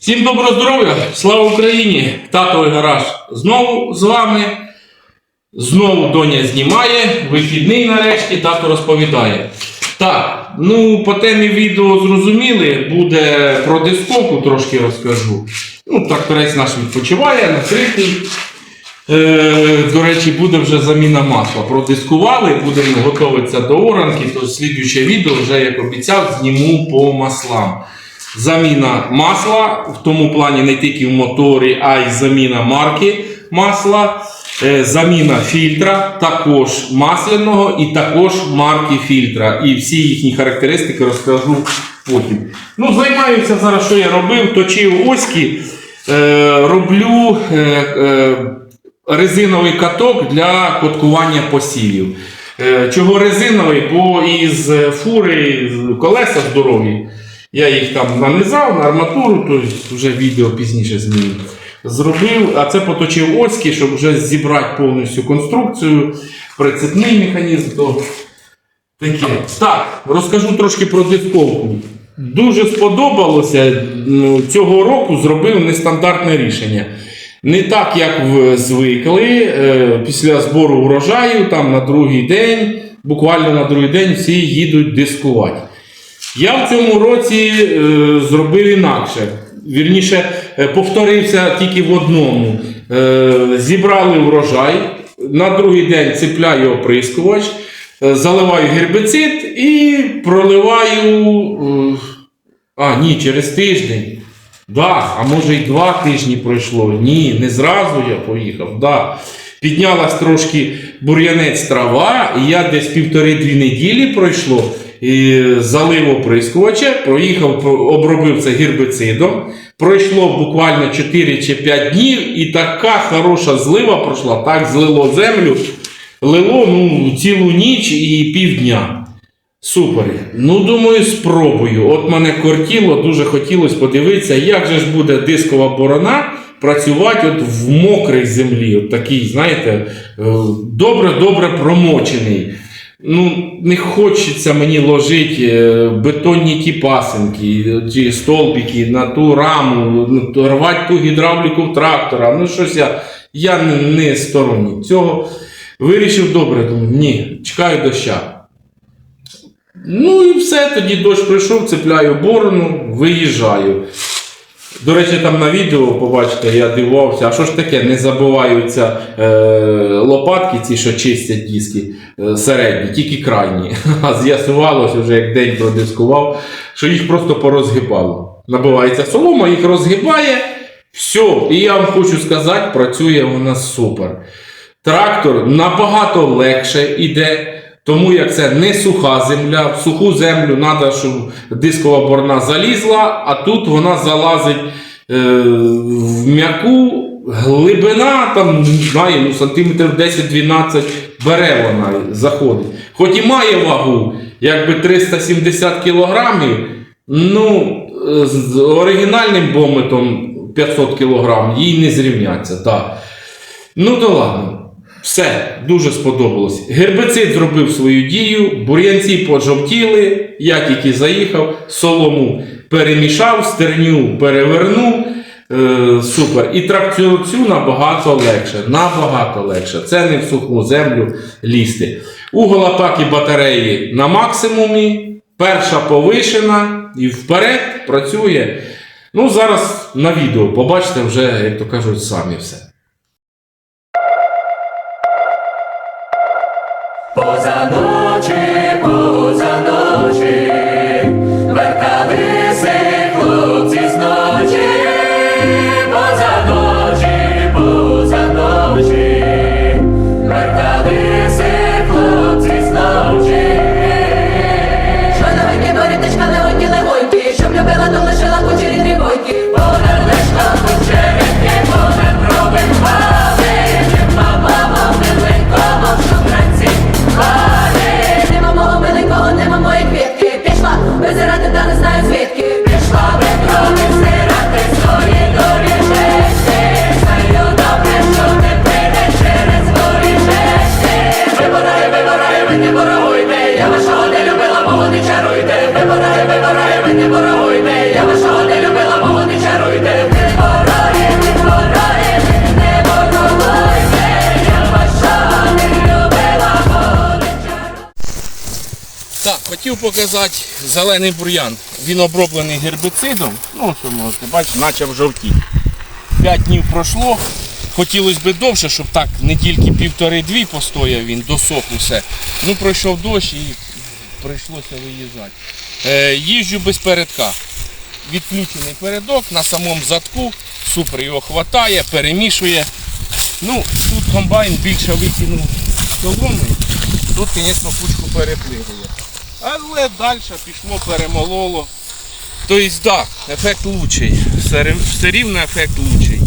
Всім доброго здоров'я! Слава Україні! Татовий гараж знову з вами. Знову доня знімає, вихідний нарешті, тато розповідає. Так, ну по темі відео зрозуміли, буде про дисковку трошки розкажу. Ну, тракторець наш відпочиває, накритий. Е, до речі, буде вже заміна масла. Продискували, будемо готуватися до оранки, то слідуюче відео, вже як обіцяв, зніму по маслам. Заміна масла, в тому плані не тільки в моторі, а й заміна марки масла. Е, Заміна фільтра, також масляного і також марки фільтра. І всі їхні характеристики розкажу потім. Ну, займаюся зараз, що я робив, точив оськи, е, роблю е, резиновий каток для коткування посівів. Чого резиновий? Бо із фури колеса здорові. Я їх там нанизав на арматуру, тобто вже відео пізніше зніму. Зробив, а це поточив оськи, щоб вже зібрати повністю конструкцію, прицепний механізм. То таке. Так, розкажу трошки про дисковку. Дуже сподобалося. ну, Цього року зробив нестандартне рішення. Не так, як звикли, е, після збору урожаю, там на другий день, буквально на другий день всі їдуть дискувати. Я в цьому році е, зробив інакше. Вірніше, е, повторився тільки в одному. Е, зібрали врожай, на другий день цепляю оприскувач, е, заливаю гербицид і проливаю. е, а, ні, через тиждень. Да, а може і два тижні пройшло. Ні, не зразу я поїхав. Да. Піднялась трошки бур'янець трава, і я десь півтори-дві неділі пройшло. І залив оприскувача, проїхав, про- обробив це гербицидом. Пройшло буквально 4 чи 5 днів, і така хороша злива пройшла, так злило землю. Лило ну, цілу ніч і півдня. Супер. Ну, думаю, спробую. От мене кортіло, дуже хотілося подивитися, як же ж буде дискова борона працювати от в мокрій землі. От такий, знаєте, е, добре-добре промочений. Ну, не хочеться мені ложити е, бетонні ті пасинки, ті столбики на ту раму, ну, рвати ту гідравліку трактора. Ну, щось я, я не, не сторонній цього. Вирішив добре, думаю, ні, чекаю доща. Ну і все, тоді дощ прийшов, цепляю борону, виїжджаю. До речі, там на відео побачите, я дивувався, а що ж таке, не забуваються е, лопатки, ці, що чистять диски е, середні, тільки крайні. А з'ясувалося вже, як день продискував, що їх просто порозгибало. Набивається солома, їх розгибає, все. І я вам хочу сказати, працює вона супер. Трактор набагато легше йде, тому як це не суха земля. В суху землю треба, щоб дискова борна залізла, а тут вона залазить е, в м'яку глибина, там, не знаю, ну, сантиметрів 10-12 бере вона, заходить. Хоч і має вагу, якби 370 кілограмів, ну, з оригінальним бометом 500 кілограм їй не зрівняться. Так. Ну то ладно. Все, дуже сподобалось. Гербицид зробив свою дію, бур'янці пожовтіли, я тільки заїхав, солому перемішав, стерню перевернув. Е, супер. І тракцію набагато легше. Набагато легше. Це не в суху землю лізти. Угол атаки батареї на максимумі. Перша повишена і вперед працює. Ну, зараз на відео побачите вже, як то кажуть, самі все. Поза ночі, поза ночі, не ворогуйте, я вашого не любила, мого не чаруйте, вибирай, вибирай, ви не ворогуйте, я вашого не любила, мого не чаруйте, не вороги, не вороги, не ворогуйте, я вашого не любила, мого. Так, хотів показати зелений бур'ян. Він оброблений гербіцидом. Ну, що можете бачити, наче в жовті. П'ять днів пройшло. Хотілося б довше, щоб так не тільки півтори-дві постояв він, досох усе. Ну пройшов дощ і прийшлося виїжджати. Е, їжджу без передка. Відключений передок на самому задку. Супер його хватає, перемішує. Ну, тут комбайн більше викинув соломи. Тут, звісно, кучку перепливує. Але далі пішло, перемололо. Тобто, так, да, ефект лучший. Все рівно ефект лучший.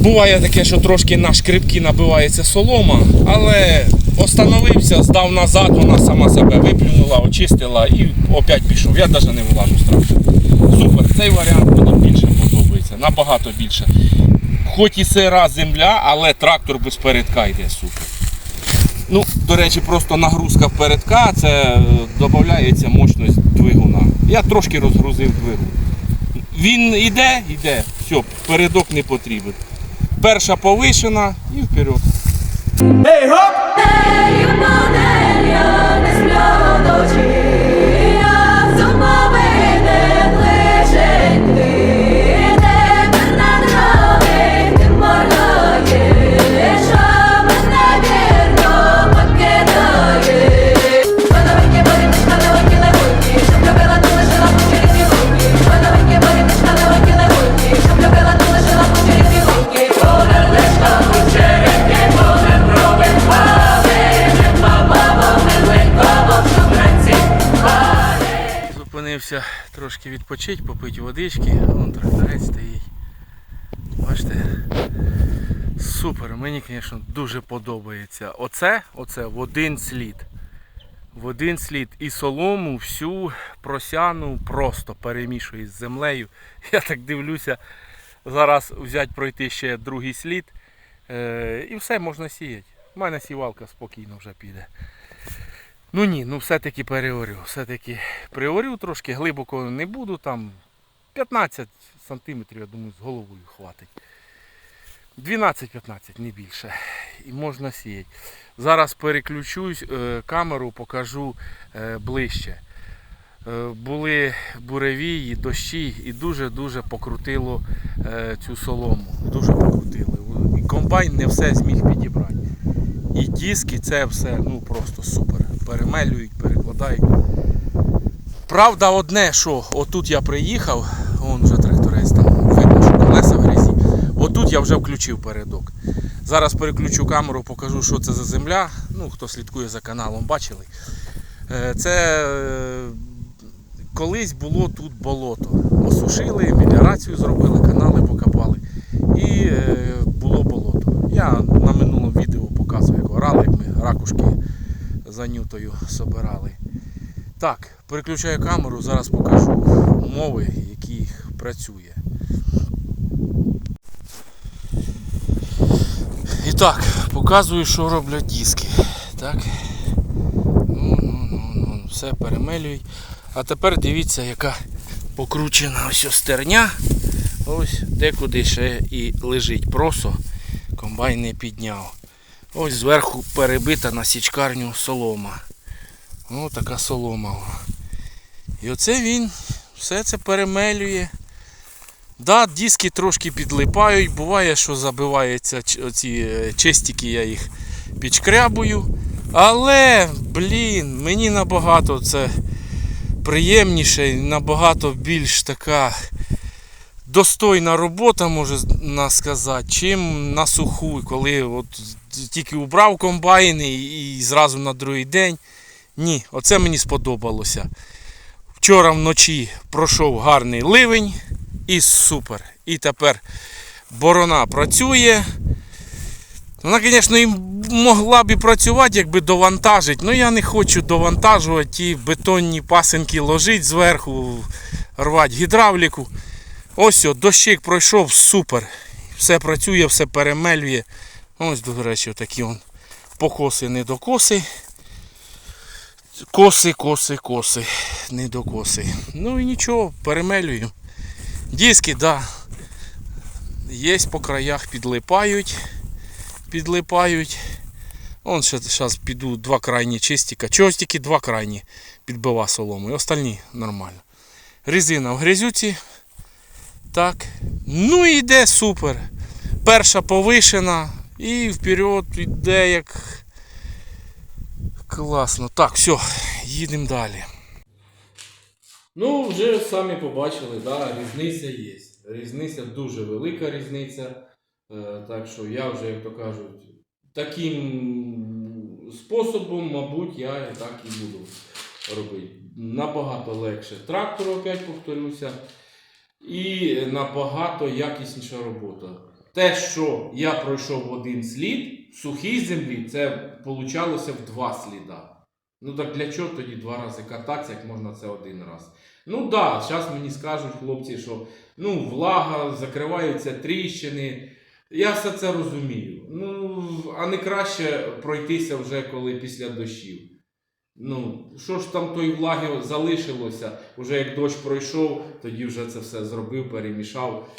Буває таке, що трошки на шкрипки набивається солома, але остановився, здав назад, вона сама себе виплюнула, очистила і опять пішов. Я навіть не влажу страшно. Супер, цей варіант мені більше подобається, набагато більше. Хоч і сира земля, але трактор без передка йде супер. Ну, до речі, просто нагрузка в передка, це е, додається мощність двигуна. Я трошки розгрузив двигун. Він іде, йде, все, передок не потрібен. Перша повишена і вперед. Нею модель Зупинився трошки відпочити, попити водички. Вон тракторець стоїть. Бачите? Супер, мені, звісно, дуже подобається. Оце, оце в один слід. В один слід. І солому всю просяну просто перемішую з землею. Я так дивлюся, зараз взяти пройти ще другий слід. Е, і все можна сіяти. У мене сівалка спокійно вже піде. Ну ні, ну все-таки переорю. Все-таки приорю трошки, глибоко не буду, там 15 сантиметрів, я думаю, з головою хватить. 12-15, не більше. І можна сіяти. Зараз переключусь, е, камеру покажу е, ближче. Е, Були буревії, дощі і дуже-дуже покрутило цю солому. Дуже покрутило. І комбайн не все зміг підібрати. І диски це все ну просто супер. Перемелюють, перекладають. Правда, одне, що отут я приїхав, вон вже тракторець там видно, що колеса в грязі. Отут я вже включив передок. Зараз переключу камеру, покажу, що це за земля. Ну, хто слідкує за каналом, бачили. Е, Це е, колись було тут болото. Осушили, меліорацію зробили, канали покопали. І е, було болото. Я на минулому відео показував, як орали, як ми ракушки за нютою собирали. Так, переключаю камеру, зараз покажу умови, які працює. І так, показую, що роблять диски. Так. Ну, ну, ну, все перемелюють. А тепер дивіться, яка покручена ось стерня. Ось декуди ще і лежить. Просто комбайн не підняв. Ось зверху перебита на січкарню солома. Ось така солома. І оце він все це перемелює. Да, диски трошки підлипають, буває, що забиваються оці е, чистики, я їх підшкрябую. Але, блін, мені набагато це приємніше, набагато більш така достойна робота, можна сказати, чим на суху, коли от тільки убрав комбайн і, і зразу на другий день. Ні, оце мені сподобалося. Вчора вночі пройшов гарний ливень і супер. І тепер борона працює. Вона, звісно, і могла б і працювати, якби довантажити. Ну я не хочу довантажувати ті бетонні пасинки ложити зверху, рвати гідравліку. Ось о, дощик пройшов, супер. Все працює, все перемелює. Ось, до речі, такі он покоси, недокоси. Коси, коси, коси, недокоси. Ну і нічого, перемелюю. Диски, да. Є по краях підлипають. Підлипають. Он ще зараз піду два крайні чистіка. Чогось тільки два крайні підбива соломою. Остальні нормально. Резина в грязюці. Так. Ну і йде супер. Перша повишена. І вперед йде як. Класно. Так, все, їдемо далі. Ну, вже самі побачили, да, різниця є. Різниця дуже велика різниця. Е, так що я вже, як то кажуть, таким способом, мабуть, я так і буду робити. Набагато легше трактору, опять повторюся, і набагато якісніша робота. Те, що я пройшов один слід, в сухій землі, це получалося в два сліда. Ну так для чого тоді два рази кататися, як можна це один раз? Ну так, да, зараз мені скажуть хлопці, що ну, влага, закриваються тріщини. Я все це розумію. Ну, а не краще пройтися вже коли після дощів. Ну, що ж там тої влаги залишилося, вже як дощ пройшов, тоді вже це все зробив, перемішав,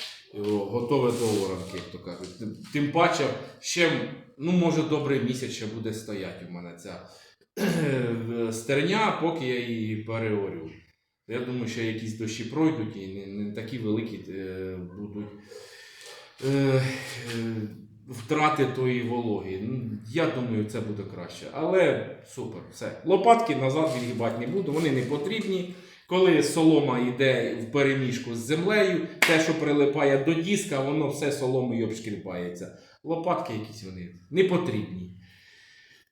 готове до оранки, як то кажуть. Тим- Тим паче, ще, ну, може, добрий місяць ще буде стояти у мене ця стерня, поки я її переорю. Я думаю, що якісь дощі пройдуть і не, не такі великі е, будуть е, е, втрати тої вологи. Ну, Я думаю, це буде краще. Але супер, все. Лопатки назад відгибати не буду, вони не потрібні. Коли солома йде в переміжку з землею, те, що прилипає до диска, воно все соломою обшкріпається. Лопатки якісь вони не потрібні.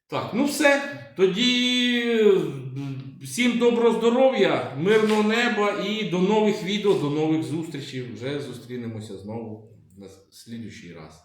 Так, ну все. Тоді всім доброго здоров'я, мирного неба і до нових відео, до нових зустрічей. Вже зустрінемося знову на слідущий раз.